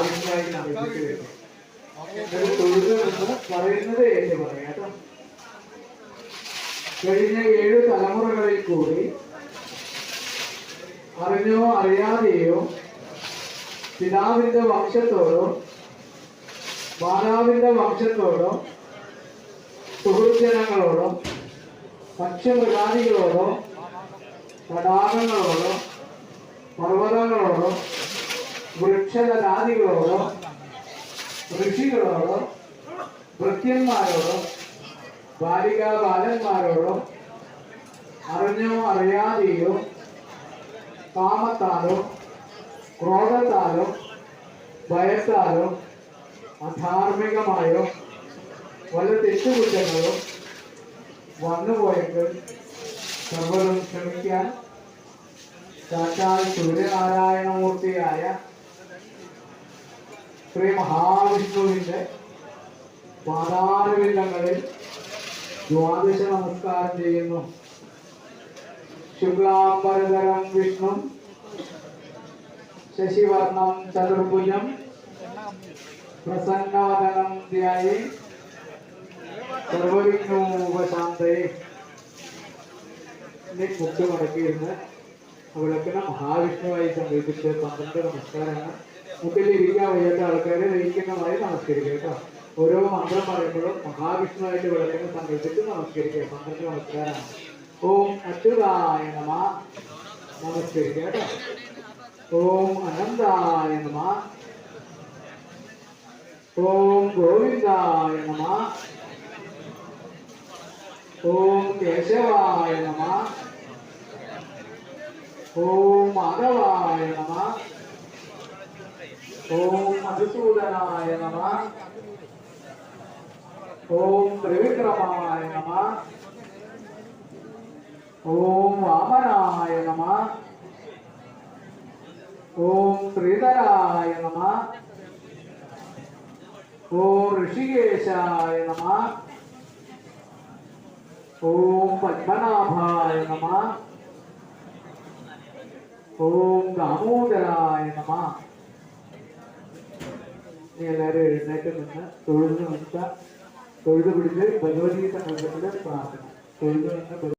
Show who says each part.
Speaker 1: വരുന്നു എന്ന് പറയുന്നത് ഏറ്റു പറയാം കേട്ടോ. കഴിഞ്ഞ ഏഴ് തലമുറകളിൽ കൂടി അറിഞ്ഞോ അറിയാതെയോ പിതാവിന്റെ വംശത്തോടോ മാതാവിന്റെ വംശത്തോടോ സുഹൃജനങ്ങളോടോ പക്ഷമൃഗാദികളോടോ തടാകങ്ങളോടോ പർവതങ്ങളോടോ വൃക്ഷലതാദികളോടോ ഋഷികളോടോ ഭൃത്യന്മാരോടോ ബാലികാ ബാലന്മാരോടോ അറിഞ്ഞോ അറിയാതെയോ കാമത്താലോ ക്രോധത്താലോ ഭയത്താലോ അധാർമികമായോ വല്ല തെറ്റുകുറ്റങ്ങളോ വന്നുപോയെങ്കിൽ സർവതും ക്ഷമിക്കാൻ സാക്ഷാൽ സൂര്യനാരായണമൂർത്തിയായ ശ്രീ മഹാവിഷ്ണുവിന്റെ പാതാരവിന്ദങ്ങളിൽ ദ്വാദശ നമസ്കാരം ചെയ്യുന്നു. ശുക്ലാംബരധരം വിഷ്ണു ശശിവർണം ചതുർഭുജം പ്രസന്നവദനം സർവവിഷ്ണു സർവവിഘ്നോപശാന്തയെ ഇനി അവളൊക്കെ മഹാവിഷ്ണുവായി സമീപിച്ച് പന്ത്രണ്ട് നമസ്കാരങ്ങൾ. മുട്ടിലിരിക്കാൻ വയ്യാത്ത ആൾക്കാരെ ഇരിക്കുന്നതായി നമസ്കരിക്കുക കേട്ടോ. ഓരോ മന്ത്രം പറയുമ്പോഴും മഹാവിഷ്ണുവായിട്ട് വിളക്കിനെ സമീപിച്ച് നമസ്കരിക്കുക പന്ത്രണ്ട് നമസ്കാരമാണ് ഓം അച്യുതായ നമ. നമസ്കരിക്കുക കേട്ടോ. ഓം അനന്തായ നമ. ഓം ഗോവിന്ദായ നമ. ഓം കേശവായ നമ. ഓം മാധവായ നമ ഓം മധുസൂദനായ നമ ഓം ത്രിവിക്രമായ നമ ഓം വാമനായ നമ ഓം ശ്രീധരായ നമ ഓം ഋഷികേശായ നമ ഓം പത്മനാഭായ നമ ஓம் தாமோதராய நமா. எல்லாரும் எழுந்தாட்டு நின்று தொழுது வந்தா தொழுது பிடிச்சு பகவத்கீதை பிரார்த்தனை. தொழுது வந்த